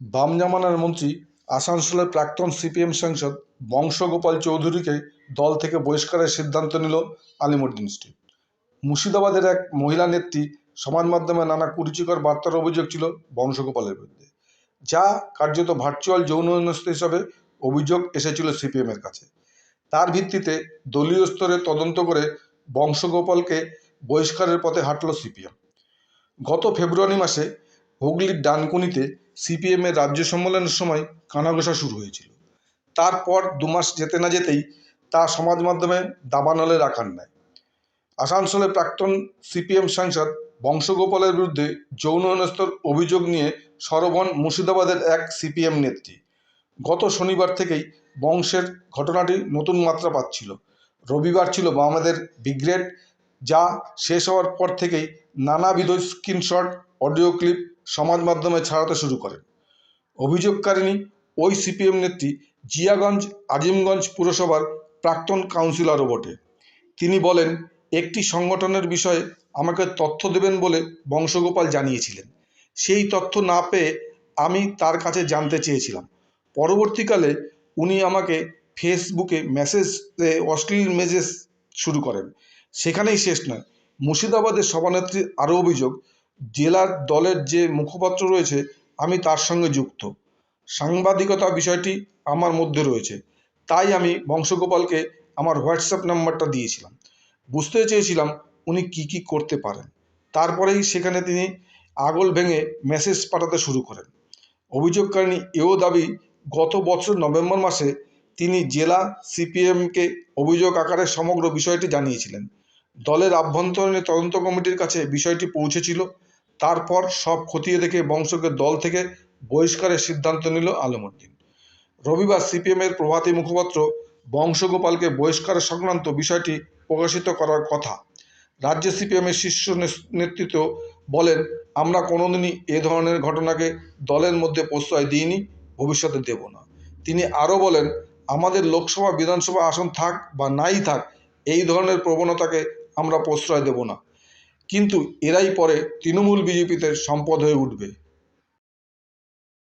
বাম জামানার মন্ত্রী, আসানসোলের প্রাক্তন সিপিএম সাংসদ বংশগোপাল চৌধুরীকে দল থেকে বহিষ্কারের সিদ্ধান্ত নিল আলিমুদ্দিন স্ট্রিট মুর্শিদাবাদের এক মহিলা নেত্রী সমাজ মাধ্যমে নানা কুরুচিকর বার্তার অভিযোগ ছিল বংশগোপালের বিরুদ্ধে, যা কার্যত ভার্চুয়াল যৌন হেনস্থা হিসাবে অভিযোগ এসেছিল সিপিএমের কাছে। তার ভিত্তিতে দলীয় স্তরে তদন্ত করে বংশগোপালকে বহিষ্কারের পথে হাঁটল সিপিএম। গত ফেব্রুয়ারি মাসে হুগলির ডানকুনিতে সিপিএমের রাজ্য সম্মেলনের সময় কানাঘোষা শুরু হয়েছিল। তারপর দু মাস যেতে না যেতেই তা সমাজ মাধ্যমে দাবানলের আকার নেয় আসানসোলের প্রাক্তন সিপিএম সাংসদ বংশগোপালের বিরুদ্ধে যৌন হেনস্থার অভিযোগ নিয়ে সরব হন মুর্শিদাবাদের এক সিপিএম নেত্রী। গত শনিবার থেকেই বংশের ঘটনাটি নতুন মাত্রা পাচ্ছিল। রবিবার ছিল বামেদের বিগ্রেড যা শেষ হওয়ার পর থেকেই নানাবিধ স্ক্রিনশট, অডিও ক্লিপ সমাজ মাধ্যমে ছাড়াতে শুরু করেন। অভিযোগকারিণী ওই সিপিএম নেত্রী জিয়াগঞ্জ আজিমগঞ্জ পুরসভার প্রাক্তন কাউন্সিলরও বটে। তিনি বলেন, একটি সংগঠনের বিষয়ে আমাকে তথ্য দেবেন বলে বংশগোপাল জানিয়েছিলেন। সেই তথ্য না পেয়ে আমি তার কাছে জানতে চেয়েছিলাম। পরবর্তীকালে উনি আমাকে ফেসবুকে মেসেজ অশ্লীল মেসেজ শুরু করেন। সেখানেই শেষ নয়। মুর্শিদাবাদের সভানেত্রীর আরও অভিযোগ জেলার দলের যে মুখপাত্র রয়েছে, আমি তার সঙ্গে যুক্ত। সাংবাদিকতা বিষয়টি আমার মধ্যে রয়েছে। তাই আমি বংশগোপালকে আমার হোয়াটসঅ্যাপ নাম্বারটা দিয়েছিলাম। বুঝতে চেয়েছিলাম উনি কি কি করতে পারেন। তারপরেই সেখানে তিনি আগল ভেঙে মেসেজ পাঠাতে শুরু করেন। অভিযোগকারিণী এও দাবি, গত বছর নভেম্বর মাসে তিনি জেলা সিপিএমকে অভিযোগ আকারে সমগ্র বিষয়টি জানিয়েছিলেন। দলের আভ্যন্তরীণ তদন্ত কমিটির কাছে বিষয়টি পৌঁছেছিল। তারপর সব খতিয়ে দেখে বংশকে দল থেকে বহিষ্কারের সিদ্ধান্ত নিল আলমউদ্দিন রবিবার সিপিএমের প্রভাতী মুখপাত্র বংশগোপালকে বহিষ্কার সংক্রান্ত বিষয়টি প্রকাশিত করার কথা রাজ্য সিপিএমের শীর্ষ নেতৃত্ব বলেন, আমরা কোনোদিনই এ ধরনের ঘটনাকে দলের মধ্যে প্রশ্রয় দিইনি, ভবিষ্যতে দেব না। তিনি আরও বলেন, আমাদের লোকসভা, বিধানসভা আসন থাক বা নাই থাক, এই ধরনের প্রবণতাকে আমরা প্রশ্রয় দেব না। কিন্তু এরাই পরে তৃণমূল বিজেপিতে সম্পদ হয়ে উঠবে।